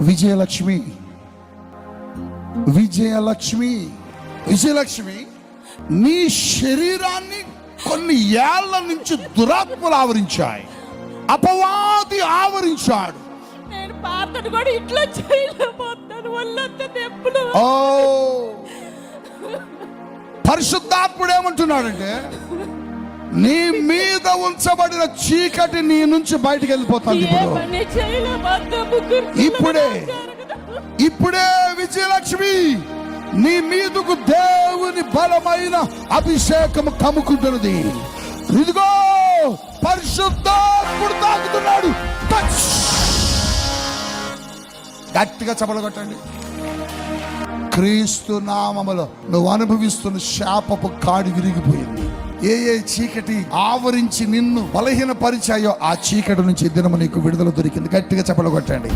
విజయలక్ష్మి. విజయలక్ష్మి. విజయలక్ష్మి నీ శరీరాన్ని కొన్ని ఏళ్ళ నుంచి దురాత్మలు ఆవరించాయి. అపవాది ఆవరించాడు. నేను పాతను కూడా ఇంట్లో చేయలేకపోతున్నాను వాళ్ళంతా నొప్పులు. ఓ! పరిశుద్ధాత్ముడు ఏమంటున్నాడంటే నీ మీద ఉంచబడిన చీకటి నీ నుంచి బయటికి వెళ్ళిపోతుంది ఇప్పుడు. ఇప్పుడే. విజయలక్ష్మి నీ మీదకు దేవుని బలమైన అభిషేకము కమ్ముకుంటున్నది. ఇదిగో పరిశుద్ధాత్ముడు తాకుతున్నాడు! గట్టిగా చపలగొట్టండి క్రీస్తు నామములో నువ్వు అనుభవిస్తున్న శాపపు కాడి విరిగిపోయింది. ఏ ఏ చీకటి ఆవరించి నిన్ను బలహీనపరిచాయో ఆ చీకటి నుంచి దినము నీకు విడుదల దొరికింది. గట్టిగా చెప్పలగొట్టండి